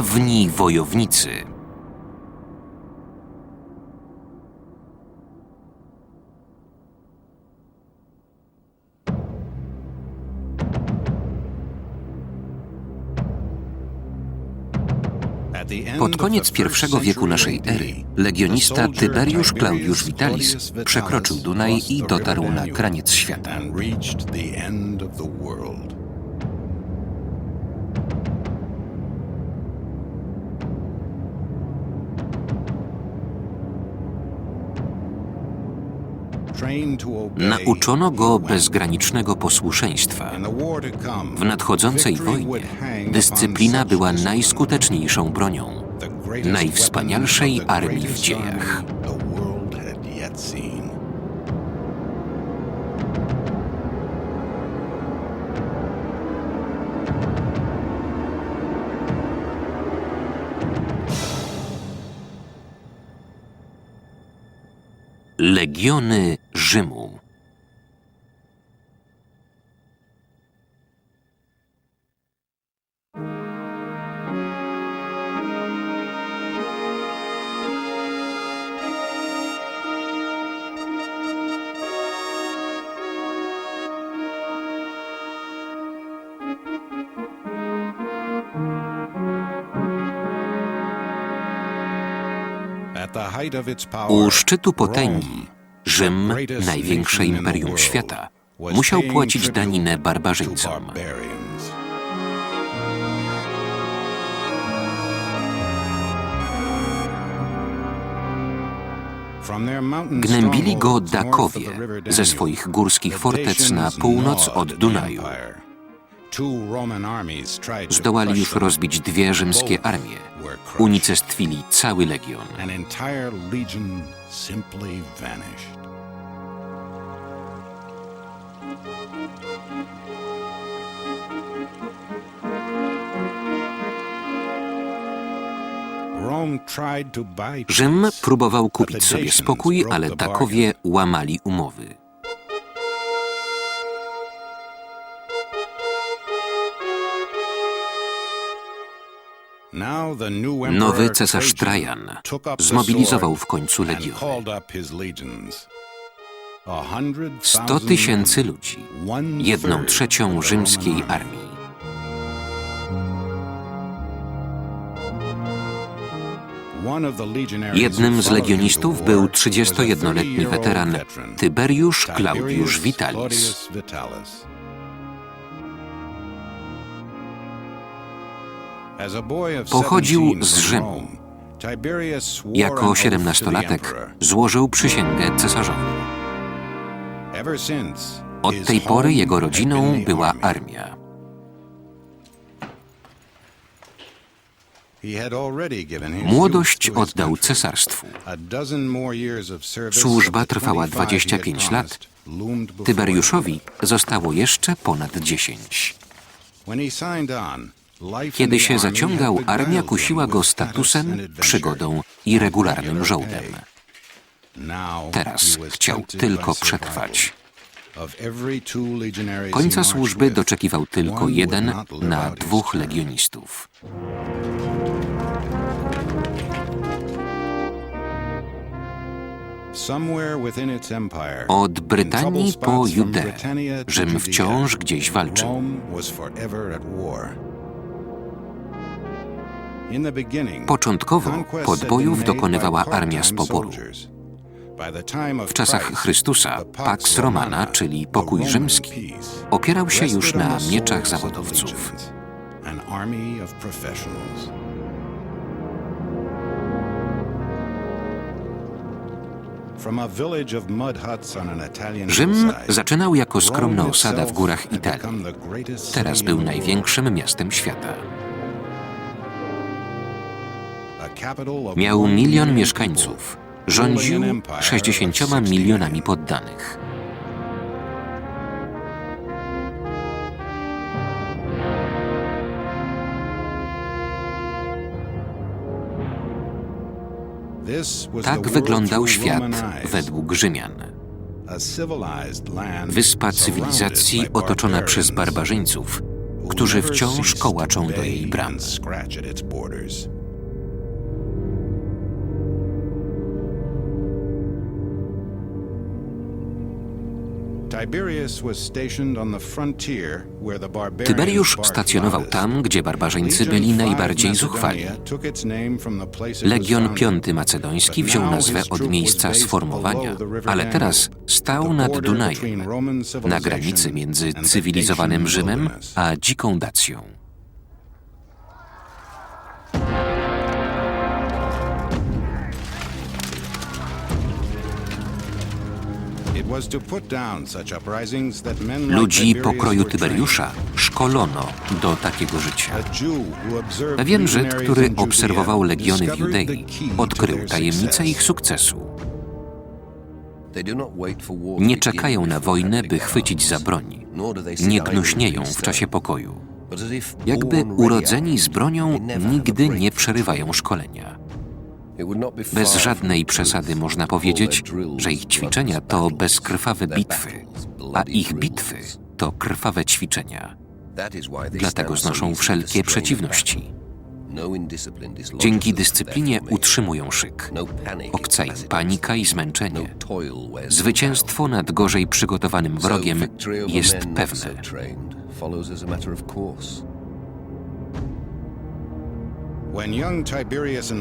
dawni wojownicy. Pod koniec I wieku naszej ery legionista Tyberiusz Claudius Vitalis przekroczył Dunaj i dotarł na kraniec świata. Nauczono go bezgranicznego posłuszeństwa. W nadchodzącej wojnie dyscyplina była najskuteczniejszą bronią najwspanialszej armii w dziejach. Legiony Rzymu. U szczytu potęgi Rzym, największe imperium świata, musiał płacić daninę barbarzyńcom. Gnębili go Dakowie ze swoich górskich fortec na północ od Dunaju. Zdołali już rozbić dwie rzymskie armie. Unicestwili cały legion. Rzym próbował kupić sobie spokój, ale takowie łamali umowy. Nowy cesarz Trajan zmobilizował w końcu legiony. 100 tysięcy ludzi, jedną trzecią rzymskiej armii. Jednym z legionistów był 31-letni weteran Tyberiusz Claudius Vitalis. Pochodził z Rzymu. Jako siedemnastolatek złożył przysięgę cesarzowi. Od tej pory jego rodziną była armia. Młodość oddał cesarstwu. Służba trwała 25 lat. Tyberiuszowi zostało jeszcze ponad 10. Kiedy się zaciągał, armia kusiła go statusem, przygodą i regularnym żołdem. Teraz chciał tylko przetrwać. Końca służby doczekiwał tylko jeden na dwóch legionistów. Od Brytanii po Judeę, Rzym wciąż gdzieś walczył. Początkowo podbojów dokonywała armia z poboru. W czasach Chrystusa Pax Romana, czyli pokój rzymski, opierał się już na mieczach zawodowców. Rzym zaczynał jako skromna osada w górach Italii. Teraz był największym miastem świata. Miał milion mieszkańców. Rządził 60 milionami poddanych. Tak wyglądał świat według Rzymian. Wyspa cywilizacji otoczona przez barbarzyńców którzy wciąż kołaczą do jej bram. Tyberiusz stacjonował tam, gdzie barbarzyńcy byli najbardziej zuchwali. Legion V Macedoński wziął nazwę od miejsca sformowania, ale teraz stał nad Dunajem, na granicy między cywilizowanym Rzymem a dziką Dacją. Ludzi pokroju Tyberiusza szkolono do takiego życia. Pewien Żyd, który obserwował legiony w Judei, odkrył tajemnicę ich sukcesu. Nie czekają na wojnę, by chwycić za broń. Nie gnuśnieją w czasie pokoju. Jakby urodzeni z bronią nigdy nie przerywają szkolenia. Bez żadnej przesady można powiedzieć, że ich ćwiczenia to bezkrwawe bitwy, a ich bitwy to krwawe ćwiczenia. Dlatego znoszą wszelkie przeciwności. Dzięki dyscyplinie utrzymują szyk. Obca im panika i zmęczenie. Zwycięstwo nad gorzej przygotowanym wrogiem jest pewne.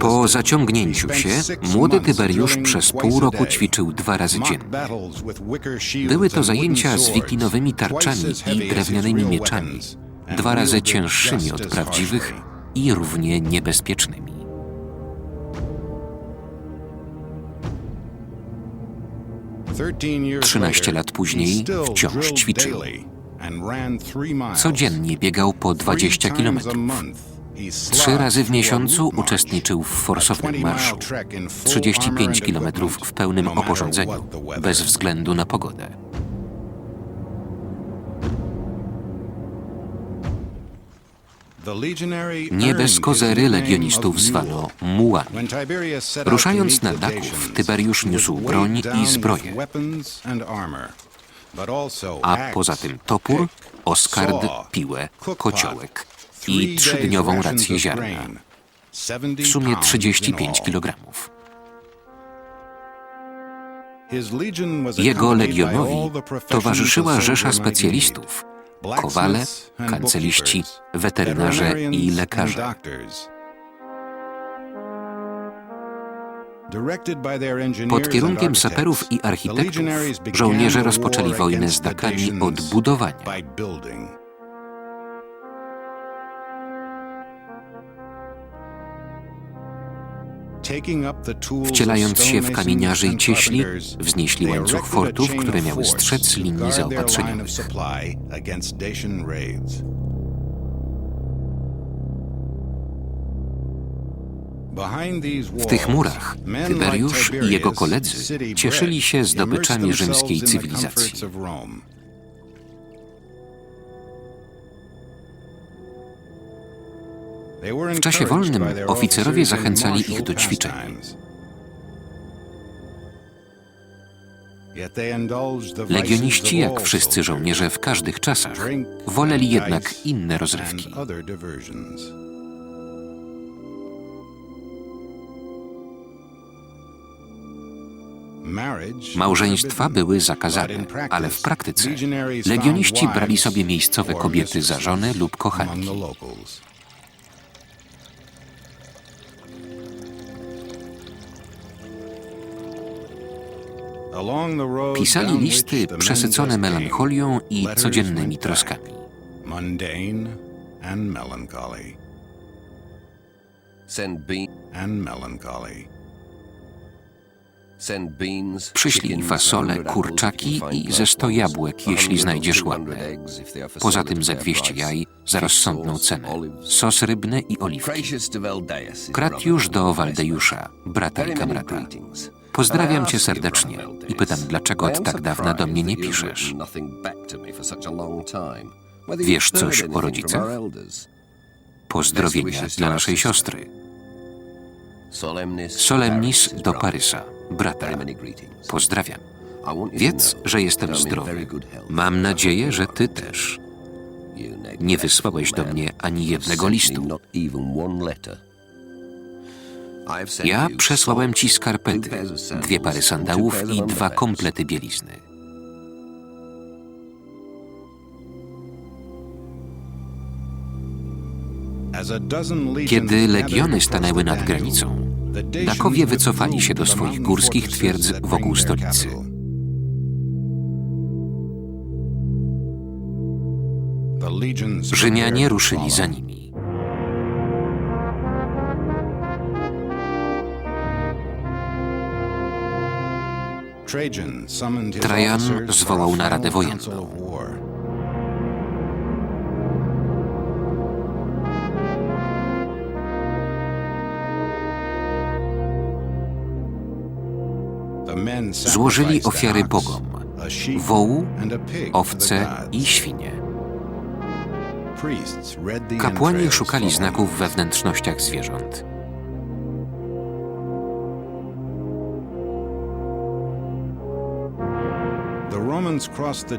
Po zaciągnięciu się, młody Tyberiusz przez pół roku ćwiczył dwa razy dziennie. Były to zajęcia z wikinowymi tarczami i drewnianymi mieczami, dwa razy cięższymi od prawdziwych i równie niebezpiecznymi. Trzynaście lat później wciąż ćwiczył. Codziennie biegał po 20 kilometrów. Trzy razy w miesiącu uczestniczył w forsownym marszu. 35 km w pełnym oporządzeniu, bez względu na pogodę. Nie bez kozery legionistów zwano mułami. Ruszając na Daków, Tyberiusz niósł broń i zbroję, a poza tym topór, oskard, piłę, kociołek i trzydniową rację ziarna. W sumie 35 kg. Jego legionowi towarzyszyła rzesza specjalistów, kowale, kanceliści, weterynarze i lekarze. Pod kierunkiem saperów i architektów żołnierze rozpoczęli wojnę z Dakami od budowania. Wcielając się w kamieniarzy i cieśli, wznieśli łańcuch fortów, które miały strzec linii zaopatrzeniowych. W tych murach Tyberiusz i jego koledzy cieszyli się zdobyczami rzymskiej cywilizacji. W czasie wolnym oficerowie zachęcali ich do ćwiczeń. Legioniści, jak wszyscy żołnierze w każdych czasach, woleli jednak inne rozrywki. Małżeństwa były zakazane, ale w praktyce legioniści brali sobie miejscowe kobiety za żony lub kochanki. Pisali listy przesycone melancholią i codziennymi troskami. Przyślij fasole, kurczaki i ze sto jabłek, jeśli znajdziesz ładne. Poza tym za 200 jaj za rozsądną cenę. Sos rybny i oliwki. Kratiusz do Waldejusza, brata i kamrata. Pozdrawiam cię serdecznie i pytam, dlaczego od tak dawna do mnie nie piszesz. Wiesz coś o rodzicach? Pozdrowienia dla naszej siostry. Solemnis do Parysa, brata. Pozdrawiam. Wiedz, że jestem zdrowy. Mam nadzieję, że ty też. Nie wysłałeś do mnie ani jednego listu. Ja przesłałem ci skarpety, dwie pary sandałów i dwa komplety bielizny. Kiedy legiony stanęły nad granicą, Dakowie wycofali się do swoich górskich twierdz wokół stolicy. Rzymianie ruszyli za nimi. Trajan zwołał naradę wojenną. Złożyli ofiary bogom, wołu, owce i świnie. Kapłani szukali znaków we wnętrznościach zwierząt.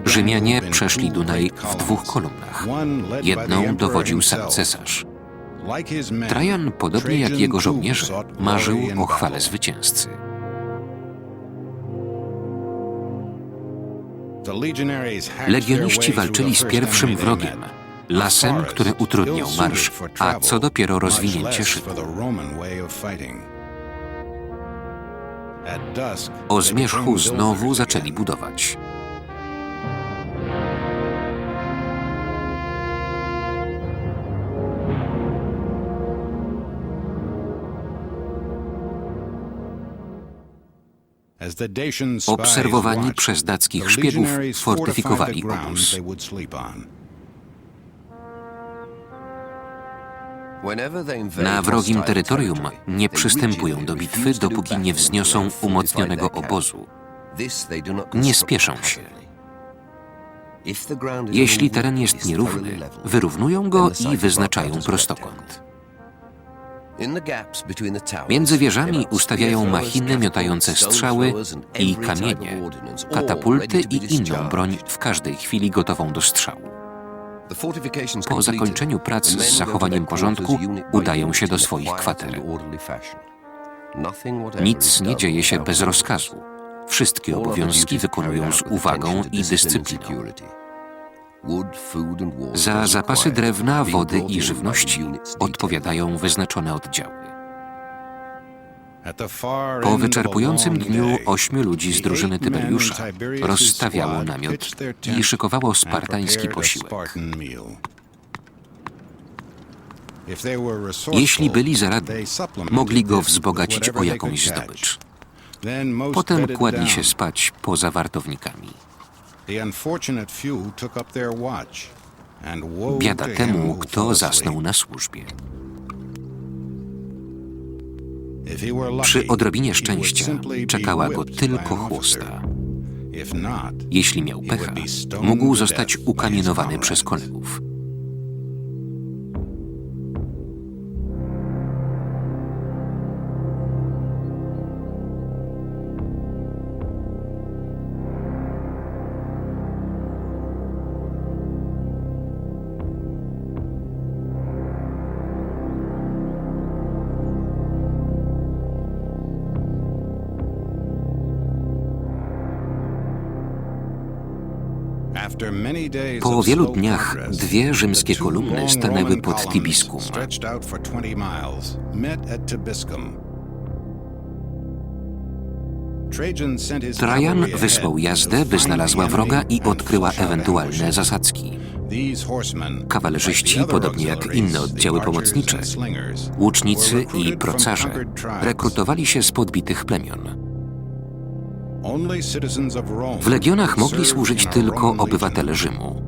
Rzymianie przeszli Dunaj w dwóch kolumnach. Jedną dowodził sam cesarz. Trajan, podobnie jak jego żołnierze, marzył o chwale zwycięzcy. Legioniści walczyli z pierwszym wrogiem, lasem, który utrudniał marsz, a co dopiero rozwinięcie szybu. O zmierzchu znowu zaczęli budować. Obserwowani przez dackich szpiegów fortyfikowali obóz. Na wrogim terytorium nie przystępują do bitwy, dopóki nie wzniosą umocnionego obozu. Nie spieszą się. Jeśli teren jest nierówny, wyrównują go i wyznaczają prostokąt. Między wieżami ustawiają machiny miotające strzały i kamienie, katapulty i inną broń w każdej chwili gotową do strzału. Po zakończeniu prac z zachowaniem porządku udają się do swoich kwater. Nic nie dzieje się bez rozkazu. Wszystkie obowiązki wykonują z uwagą i dyscypliną. Za zapasy drewna, wody i żywności odpowiadają wyznaczone oddziały. Po wyczerpującym dniu ośmiu ludzi z drużyny Tyberiusza rozstawiało namiot i szykowało spartański posiłek. Jeśli byli zaradni, mogli go wzbogacić o jakąś zdobycz. Potem kładli się spać poza wartownikami. Biada temu, kto zasnął na służbie. Przy odrobinie szczęścia czekała go tylko chłosta. Jeśli miał pecha, mógł zostać ukamienowany przez kolegów. Po wielu dniach dwie rzymskie kolumny stanęły pod Tibiskum. Trajan wysłał jazdę, by znalazła wroga i odkryła ewentualne zasadzki. Kawalerzyści, podobnie jak inne oddziały pomocnicze, łucznicy i procarze, rekrutowali się z podbitych plemion. W legionach mogli służyć tylko obywatele Rzymu.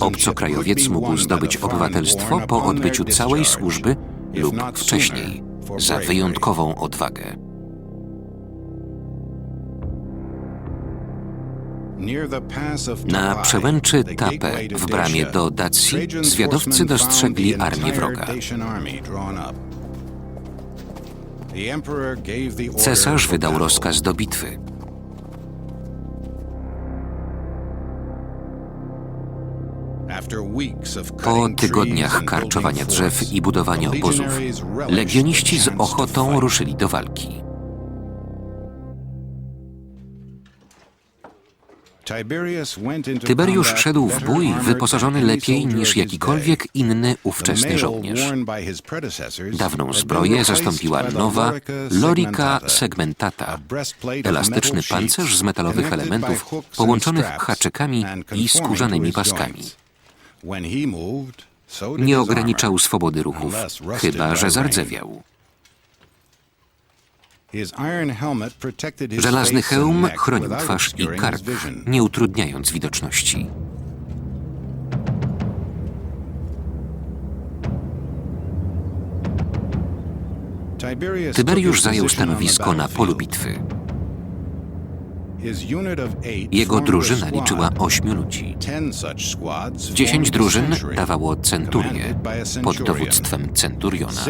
Obcokrajowiec mógł zdobyć obywatelstwo po odbyciu całej służby lub wcześniej, za wyjątkową odwagę. Na przełęczy Tape w bramie do Dacji zwiadowcy dostrzegli armię wroga. Cesarz wydał rozkaz do bitwy. Po tygodniach karczowania drzew i budowania obozów, legioniści z ochotą ruszyli do walki. Tyberiusz szedł w bój wyposażony lepiej niż jakikolwiek inny ówczesny żołnierz. Dawną zbroję zastąpiła nowa lorika segmentata, elastyczny pancerz z metalowych elementów połączonych haczykami i skórzanymi paskami. Nie ograniczał swobody ruchów, chyba że zardzewiał. Żelazny hełm chronił twarz i kark, nie utrudniając widoczności. Tyberiusz zajął stanowisko na polu bitwy. Jego drużyna liczyła ośmiu ludzi. Dziesięć drużyn dawało centurię pod dowództwem centuriona.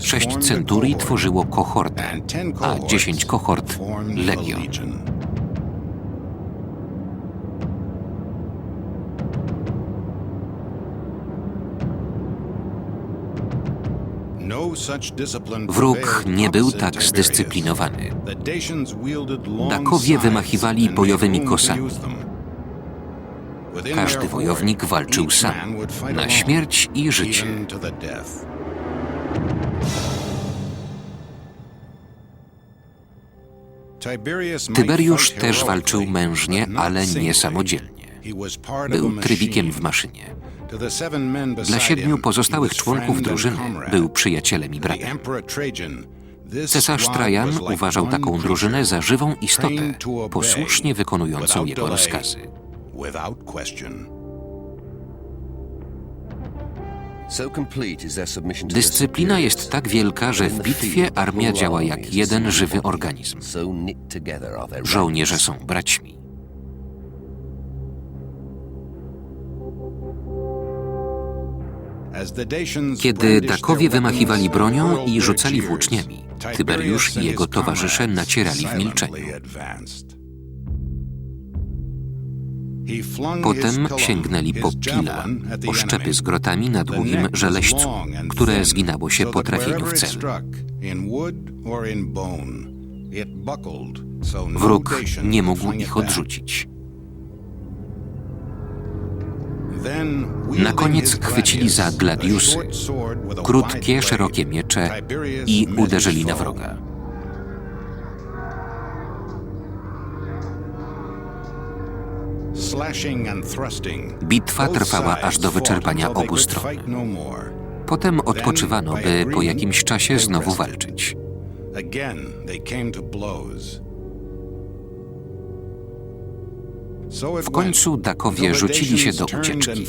Sześć centurii tworzyło kohortę, a dziesięć kohort legion. Wróg nie był tak zdyscyplinowany. Dakowie wymachiwali bojowymi kosami. Każdy wojownik walczył sam, na śmierć i życie. Tyberiusz też walczył mężnie, ale nie samodzielnie. Był trybikiem w maszynie. Dla siedmiu pozostałych członków drużyny był przyjacielem i bratem. Cesarz Trajan uważał taką drużynę za żywą istotę, posłusznie wykonującą jego rozkazy. Dyscyplina jest tak wielka, że w bitwie armia działa jak jeden żywy organizm. Żołnierze są braćmi. Kiedy Dakowie wymachiwali bronią i rzucali włóczniami, Tyberiusz i jego towarzysze nacierali w milczeniu. Potem sięgnęli po pila, oszczepy z grotami na długim żeleścu, które zginało się po trafieniu w cel. Wróg nie mógł ich odrzucić. Na koniec chwycili za gladiusy, krótkie, szerokie miecze i uderzyli na wroga. Bitwa trwała aż do wyczerpania obu stron. Potem odpoczywano, by po jakimś czasie znowu walczyć. W końcu Dakowie rzucili się do ucieczki.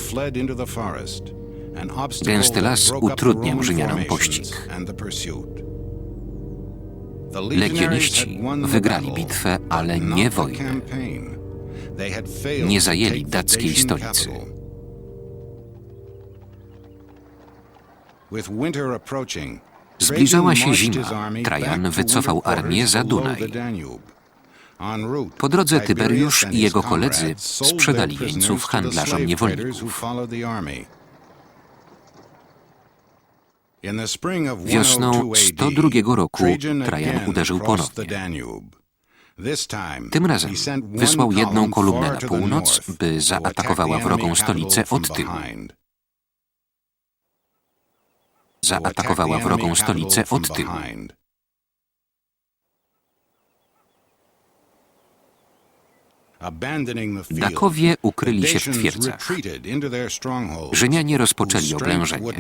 Gęsty las utrudniał Rzymianom pościg. Legioniści wygrali bitwę, ale nie wojnę. Nie zajęli dackiej stolicy. Zbliżała się zima. Trajan wycofał armię za Dunaj. Po drodze Tyberiusz i jego koledzy sprzedali jeńców handlarzom niewolników. Wiosną 102 roku Trajan uderzył ponownie. Tym razem wysłał jedną kolumnę na północ, by zaatakowała wrogą stolicę od tyłu. Zaatakowała wrogą stolicę od tyłu. Dakowie ukryli się w twierdzach. Rzymianie rozpoczęli oblężenie.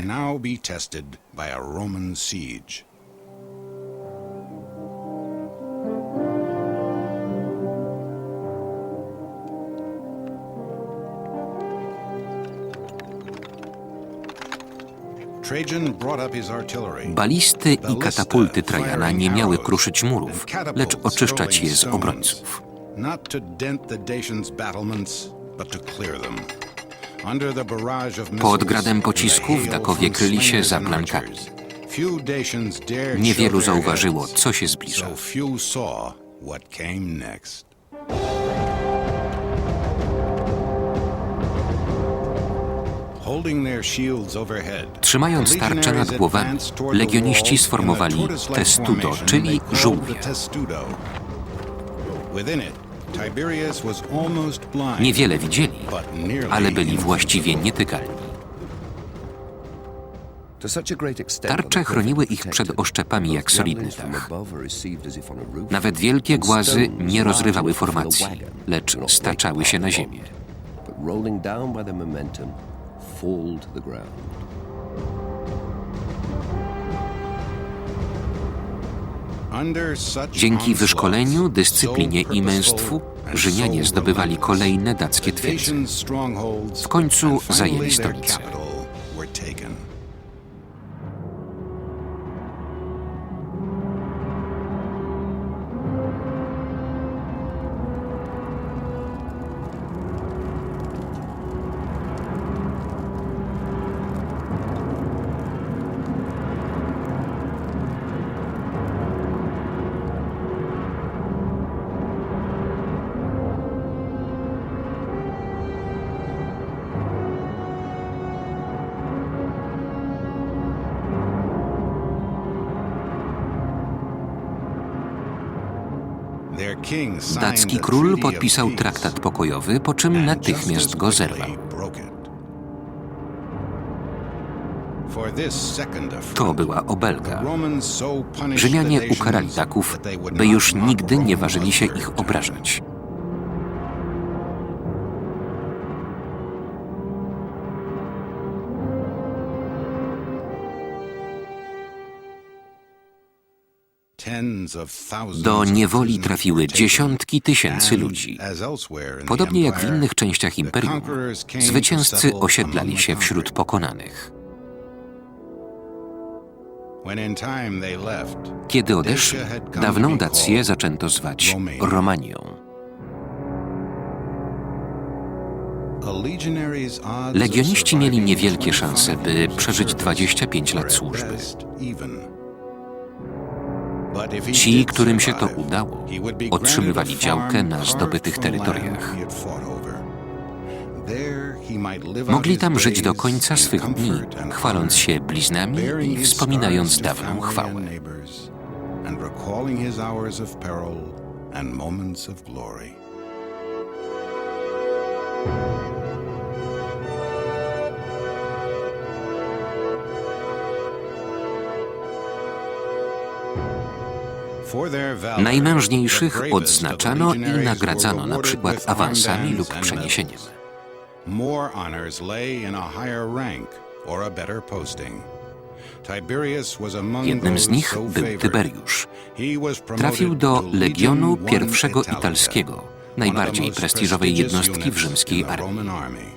Balisty i katapulty Trajana nie miały kruszyć murów, lecz oczyszczać je z obrońców. Pod gradem pocisków Dakowie kryli się za plankami. Niewielu zauważyło, co się zbliża. Trzymając tarcze nad głowami, legioniści sformowali testudo, czyli żółwie. Niewiele widzieli, ale byli właściwie nietykalni. Tarcze chroniły ich przed oszczepami jak solidny dach. Nawet wielkie głazy nie rozrywały formacji, lecz staczały się na ziemię. Dzięki wyszkoleniu, dyscyplinie i męstwu Rzymianie zdobywali kolejne dackie twierdze. W końcu zajęli stolicę. Dacki król podpisał traktat pokojowy, po czym natychmiast go zerwał. To była obelga. Rzymianie ukarali Daków, by już nigdy nie ważyli się ich obrażać. Do niewoli trafiły dziesiątki tysięcy ludzi. Podobnie jak w innych częściach imperium, zwycięzcy osiedlali się wśród pokonanych. Kiedy odeszli, dawną Dację zaczęto zwać Romanią. Legioniści mieli niewielkie szanse, by przeżyć 25 lat służby. Ci, którym się to udało, otrzymywali działkę na zdobytych terytoriach. Mogli tam żyć do końca swych dni, chwaląc się bliznami i wspominając dawną chwałę. Najmężniejszych odznaczano i nagradzano na przykład awansami lub przeniesieniem. Jednym z nich był Tyberiusz. Trafił do Legionu I Italskiego, najbardziej prestiżowej jednostki w rzymskiej armii.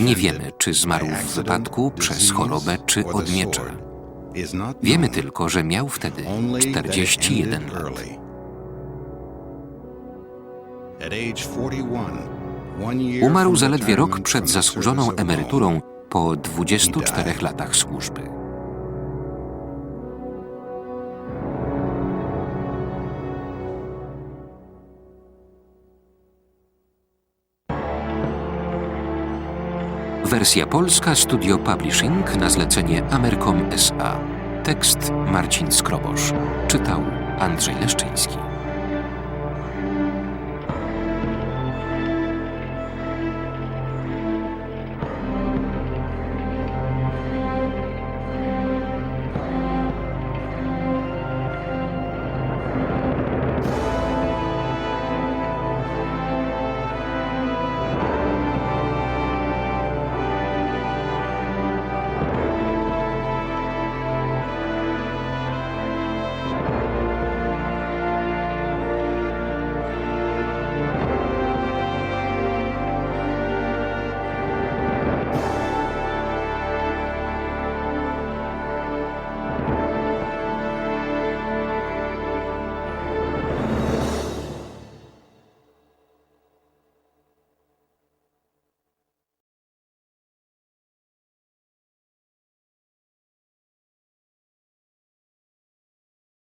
Nie wiemy, czy zmarł w wypadku, przez chorobę czy od miecza. Wiemy tylko, że miał wtedy 41 lat. Umarł zaledwie rok przed zasłużoną emeryturą po 24 latach służby. Wersja polska Studio Publishing na zlecenie Amercom SA. Tekst Marcin Skrobosz. Czytał Andrzej Leszczyński.